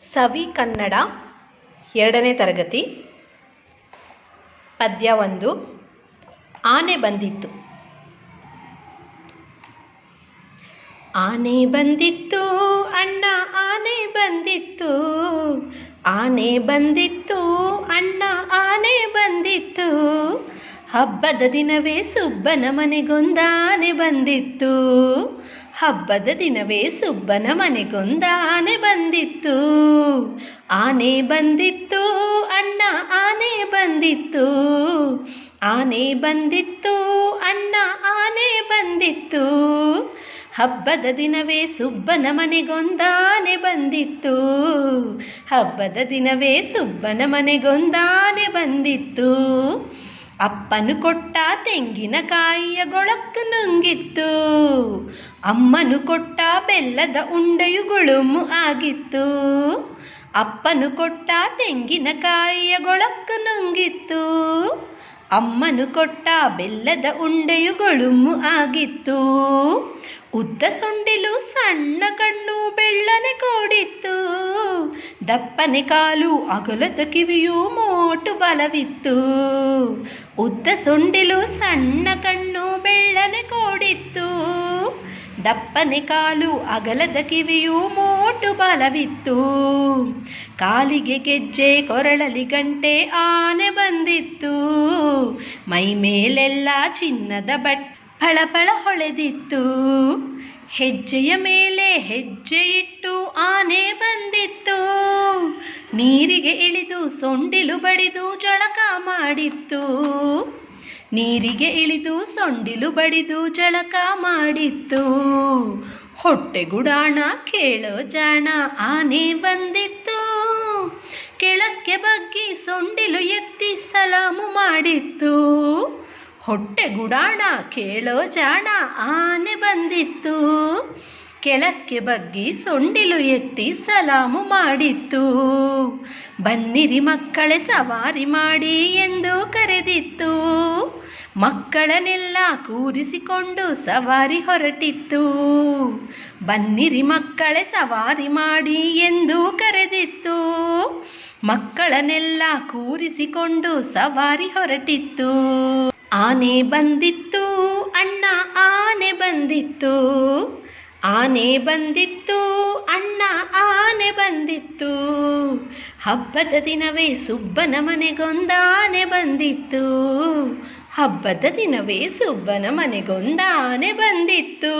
ಸವಿ ಕನ್ನಡ ಎರಡನೇ ತರಗತಿ. ಪದ್ಯ ಒಂದು, ಆನೆ ಬಂದಿತ್ತು. ಆನೆ ಬಂದಿತ್ತು, ಅಣ್ಣ ಆನೆ ಬಂದಿತ್ತು. ಆನೆ ಬಂದಿತ್ತು, ಅಣ್ಣ ಆನೆ ಬಂದಿತ್ತು. ಹಬ್ಬದ ದಿನವೇ ಸುಬ್ಬನ ಮನೆಗೊಂದಾನೆ ಬಂದಿತ್ತು. ಹಬ್ಬದ ದಿನವೇ ಸುಬ್ಬನ ಮನೆಗೊಂದಾನೆ ಬಂದಿತ್ತು. ಆನೆ ಬಂದಿತ್ತು, ಅಣ್ಣ ಆನೆ ಬಂದಿತ್ತು. ಆನೆ ಬಂದಿತ್ತು, ಅಣ್ಣ ಆನೆ ಬಂದಿತ್ತು. ಹಬ್ಬದ ದಿನವೇ ಸುಬ್ಬನ ಮನೆಗೊಂದಾನೆ ಬಂದಿತ್ತು. ಹಬ್ಬದ ದಿನವೇ ಸುಬ್ಬನ ಮನೆಗೊಂದಾನೆ ಬಂದಿತ್ತು. ಅಪ್ಪನು ಕೊಟ್ಟ ತೆಂಗಿನಕಾಯಿಯ ಗೊಳಕ್ಕು ನುಂಗಿತ್ತು. ಅಮ್ಮನು ಕೊಟ್ಟ ಬೆಲ್ಲದ ಉಂಡೆಯು ಗುಳುಮು ಆಗಿತ್ತು. ಅಪ್ಪನು ಕೊಟ್ಟ ತೆಂಗಿನಕಾಯಿಯ ಗೊಳಕ್ಕು ನುಂಗಿತ್ತು. ಅಮ್ಮನು ಕೊಟ್ಟ ಬೆಲ್ಲದ ಉಂಡೆಯು ಗುಳುಮು ಆಗಿತ್ತು. ಉದ್ದ ಸೊಂಡಿಲು ಸಣ್ಣ ಕಣ್ಣು ಬೆಳ್ಳನೆ ಕೂಡಿತ್ತು. ದಪ್ಪನೆ ಕಾಲು ಅಗಲದ ಕಿವಿಯು ಮೋಟು ಬಲವಿತ್ತು. ಉದ್ದ ಸೊಂಡಿಲು ಸಣ್ಣ ಕಣ್ಣು ಬೆಳ್ಳನೆ ಕೋಡಿತ್ತು. ದಪ್ಪನೆ ಕಾಲು ಅಗಲದ ಕಿವಿಯು ಮೋಟು ಬಲವಿತ್ತು. ಕಾಲಿಗೆ ಗೆಜ್ಜೆ, ಕೊರಳಲಿ ಗಂಟೆ ಆನೆ ಬಂದಿತ್ತು. ಮೈ ಮೇಲೆಲ್ಲ ಚಿನ್ನದ ಬಟ್ ಫಳಫಳ ಹೊಳೆದಿತ್ತು. ಹೆಜ್ಜೆಯ ಮೇಲೆ ಹೆಜ್ಜೆ ಇಟ್ಟು ಆನೆ ಬಂದಿತ್ತು. ನೀರಿಗೆ ಇಳಿದು ಸೊಂಡಿಲು ಬಡಿದು ಜಳಕ ಮಾಡಿತ್ತು. ನೀರಿಗೆ ಇಳಿದು ಸೊಂಡಿಲು ಬಡಿದು ಜಳಕ ಮಾಡಿತ್ತು. ಹೊಟ್ಟೆ ಗುಡಾಣ ಕೇಳೋ ಜಾಣ ಆನೆ ಬಂದಿತ್ತು. ಕೆಳಕ್ಕೆ ಬಗ್ಗಿ ಸೊಂಡಿಲು ಎತ್ತಿ ಸಲಾಮು ಮಾಡಿತ್ತು. ಹೊಟ್ಟೆ ಗುಡಾಣ ಕೇಳೋ ಜಾಣ ಆನೆ ಬಂದಿತ್ತು. ಕೆಳಕ್ಕೆ ಬಗ್ಗಿ ಸೊಂಡಿಲು ಎತ್ತಿ ಸಲಾಮು ಮಾಡಿತ್ತು. ಬನ್ನಿರಿ ಮಕ್ಕಳೇ, ಸವಾರಿ ಮಾಡಿ ಎಂದು ಕರೆದಿತ್ತು. ಮಕ್ಕಳನ್ನೆಲ್ಲ ಕೂರಿಸಿಕೊಂಡು ಸವಾರಿ ಹೊರಟಿತ್ತು. ಬನ್ನಿರಿ ಮಕ್ಕಳೇ, ಸವಾರಿ ಮಾಡಿ ಎಂದು ಕರೆದಿತ್ತು. ಮಕ್ಕಳನ್ನೆಲ್ಲ ಕೂರಿಸಿಕೊಂಡು ಸವಾರಿ ಹೊರಟಿತ್ತು. ಆನೆ ಬಂದಿತ್ತು, ಅಣ್ಣ ಆನೆ ಬಂದಿತ್ತು. ಆನೆ ಬಂದಿತ್ತು, ಅಣ್ಣ ಆನೆ ಬಂದಿತ್ತು. ಹಬ್ಬದ ದಿನವೇ ಸುಬ್ಬನ ಮನೆಗೊಂದಾನೆ ಬಂದಿತ್ತು. ಹಬ್ಬದ ದಿನವೇ ಸುಬ್ಬನ ಮನೆಗೊಂದಾನೆ ಬಂದಿತ್ತು.